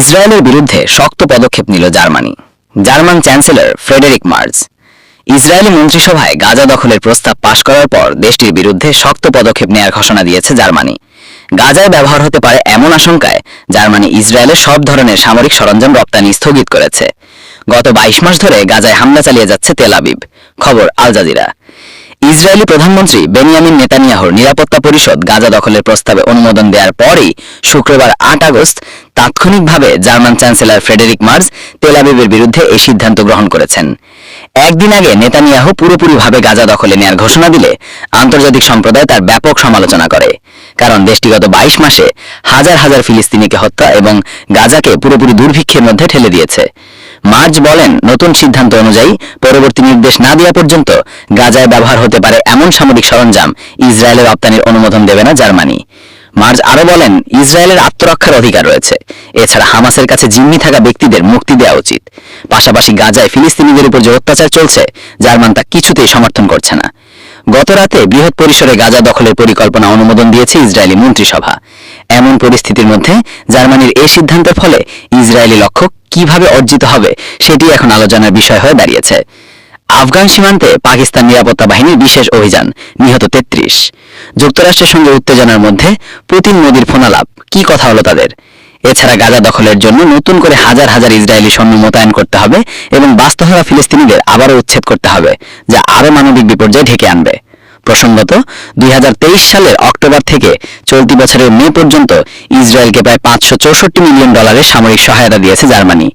ইসরায়েলের বিরুদ্ধে শক্ত পদক্ষেপ নিল Germany. German chancellor Friedrich Merz. Israeli মন্ত্রিসভায় গাজা দখলের প্রস্তাব পাশ করার পর দেশটির বিরুদ্ধে শক্ত পদক্ষেপ নেয়ার ঘোষণা দিয়েছে জার্মানি। গাজায় ব্যবহার হতে পারে এমন আশঙ্কায় জার্মানি ইসরায়েলের সব ধরনের সামরিক সরঞ্জাম রপ্তানি স্থগিত করেছে। গত বাইশ মাস ধরে গাজায় হামলা চালিয়ে যাচ্ছে তেল আবিব। খবর আল জাজিরা। ইসরায়েলি প্রধানমন্ত্রী বেনিয়ামিন নেতানিয়াহুর নিরাপত্তা পরিষদ গাজা দখলের প্রস্তাবে অনুমোদন দেওয়ার পরই শুক্রবার আট আগস্ট তাৎক্ষণিকভাবে জার্মান চ্যান্সেলর ফ্রেডেরিক মার্জ তেল আবিবের বিরুদ্ধে এই সিদ্ধান্ত গ্রহণ করেছেন। একদিন আগে নেতানিয়াহু পুরোপুরিভাবে গাজা দখলে নেয়ার ঘোষণা দিলে আন্তর্জাতিক সম্প্রদায় তার ব্যাপক সমালোচনা করে, কারণ দেশটি গত বাইশ মাসে হাজার হাজার ফিলিস্তিনিকে হত্যা এবং গাজাকে পুরোপুরি দুর্ভিক্ষের মধ্যে ঠেলে দিয়েছে। মার্জ বলেন, নতুন সিদ্ধান্ত অনুযায়ী পরবর্তী নির্দেশ না দেওয়া পর্যন্ত গাজায় ব্যবহার হতে পারে এমন সামরিক সরঞ্জাম ইসরায়েলের রপ্তানির অনুমোদন দেবে না জার্মানি। মার্জ আরও বলেন, ইসরায়েলের আত্মরক্ষার অধিকার রয়েছে। এছাড়া হামাসের কাছে জিম্মি থাকা ব্যক্তিদের মুক্তি দেওয়া উচিত। পাশাপাশি গাজায় ফিলিস্তিনিদের উপর যে অত্যাচার চলছে, জার্মান তা কিছুতেই সমর্থন করছে না। গত রাতে বৃহৎ পরিসরে গাজা দখলের পরিকল্পনা অনুমোদন দিয়েছে ইসরায়েলি মন্ত্রিসভা। এমন পরিস্থিতির মধ্যে জার্মানির এই সিদ্ধান্তের ফলে ইসরায়েলি লক্ষ্য কীভাবে অর্জিত হবে সেটি এখন আলোচনার বিষয় হয়ে দাঁড়িয়েছে। আফগান সীমান্তে পাকিস্তান নিরাপত্তা বাহিনীর বিশেষ অভিযান, নিহত তেত্রিশ। যুক্তরাষ্ট্রের সঙ্গে উত্তেজনার মধ্যে পুতিন মোদির ফোনালাপ, কি কথা হলো তাদের? এছাড়া গাজা দখলের জন্য নতুন করে হাজার হাজার ইসরায়েলি সৈন্য মোতায়েন করতে হবে এবং বাস্তুহারা ফিলিস্তিনিদের আবারও উচ্ছেদ করতে হবে, যা আরও মানবিক বিপর্যয় ঢেকে আনবে। প্রসঙ্গত, দুই হাজার তেইশ সালের অক্টোবর থেকে চলতি বছরের মে পর্যন্ত ইসরায়েলকে প্রায় পাঁচশো চৌষট্টি মিলিয়ন ডলারের সামরিক সহায়তা দিয়েছে জার্মানি।